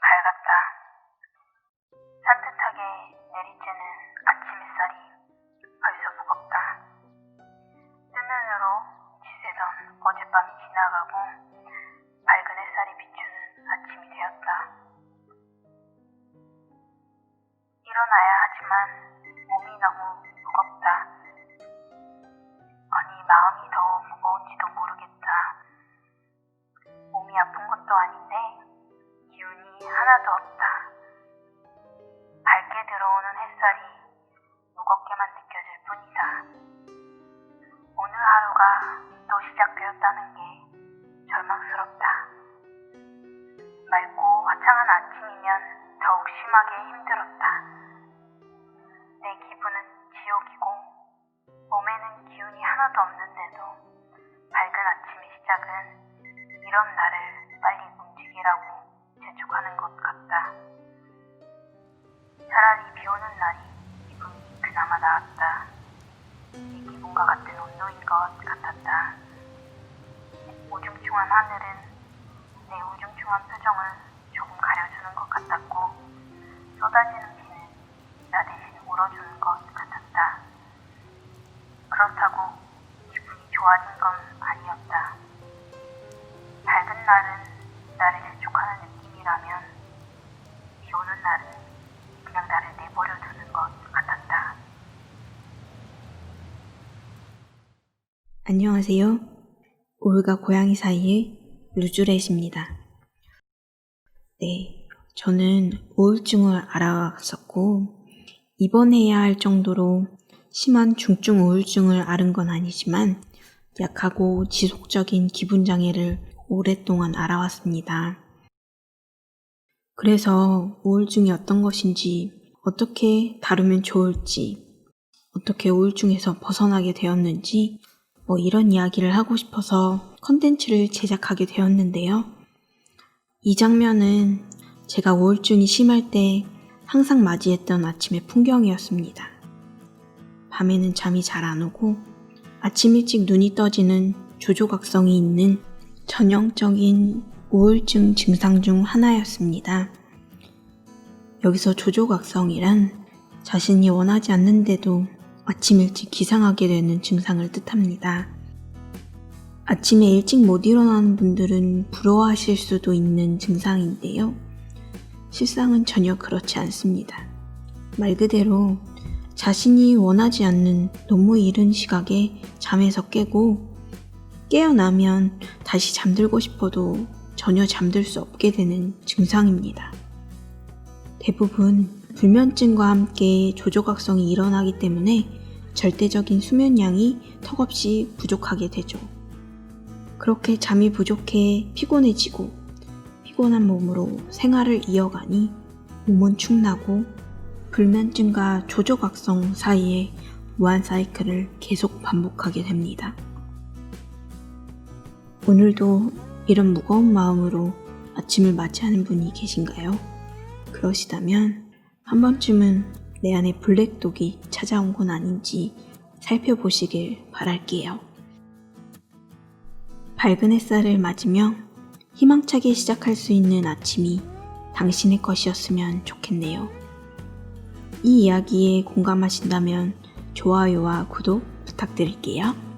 밝았다. 산뜻하게 내리쬐는 아침 햇살이 벌써 무겁다. 뜬 눈으로 지새던 어젯밤이 지나가고 밝은 햇살이 비추는 아침이 되었다. 일어나야 하지만 몸이 너무 무겁다. 아니 마음이 더 무거운지도 모르겠다. 몸이 아픈 것도 아닌데 하나도 없다. 밝게 들어오는 햇살이 무겁게만 느껴질 뿐이다. 오늘 하루가 또 시작되었다는 게 절망스럽다. 맑고 화창한 아침이면 더욱 심하게 힘들었다. 내 기분은 지옥이고 몸에는 기운이 하나도 없는데도 밝은 아침의 시작은 이런 나를 차라리 비 오는 날이 기분이 그나마 나았다. 내 기분과 같은 온도인 것 같았다. 우중충한 하늘은 내 우중충한 표정을 조금 가려주는 것 같았고 쏟아지는 비는 나 대신 울어주는 것 같았다. 그렇다고 기분이 좋아진 건 아니었다. 밝은 날은 나를 재촉하는 느낌이라면 비 오는 날은 그냥 나를 내버려 두는 것 같았다. 안녕하세요. 올과 고양이 사이의 루즈렛입니다. 네, 저는 우울증을 알아왔었고, 입원해야 할 정도로 심한 중증 우울증을 앓은 건 아니지만, 약하고 지속적인 기분 장애를 오랫동안 알아왔습니다. 그래서 우울증이 어떤 것인지, 어떻게 다루면 좋을지, 어떻게 우울증에서 벗어나게 되었는지, 뭐 이런 이야기를 하고 싶어서 컨텐츠를 제작하게 되었는데요. 이 장면은 제가 우울증이 심할 때 항상 맞이했던 아침의 풍경이었습니다. 밤에는 잠이 잘 안 오고 아침 일찍 눈이 떠지는 조조각성이 있는 전형적인 우울증 증상 중 하나였습니다. 여기서 조조각성이란 자신이 원하지 않는데도 아침 일찍 기상하게 되는 증상을 뜻합니다. 아침에 일찍 못 일어나는 분들은 부러워하실 수도 있는 증상인데요. 실상은 전혀 그렇지 않습니다. 말 그대로 자신이 원하지 않는 너무 이른 시각에 잠에서 깨고 깨어나면 다시 잠들고 싶어도 전혀 잠들 수 없게 되는 증상입니다. 대부분 불면증과 함께 조조각성이 일어나기 때문에 절대적인 수면량이 턱없이 부족하게 되죠. 그렇게 잠이 부족해 피곤해지고 피곤한 몸으로 생활을 이어가니 몸은 축나고 불면증과 조조각성 사이에 무한 사이클을 계속 반복하게 됩니다. 오늘도 이런 무거운 마음으로 아침을 맞이하는 분이 계신가요? 그러시다면 한 번쯤은 내 안에 블랙독이 찾아온 건 아닌지 살펴보시길 바랄게요. 밝은 햇살을 맞으며 희망차게 시작할 수 있는 아침이 당신의 것이었으면 좋겠네요. 이 이야기에 공감하신다면 좋아요와 구독 부탁드릴게요.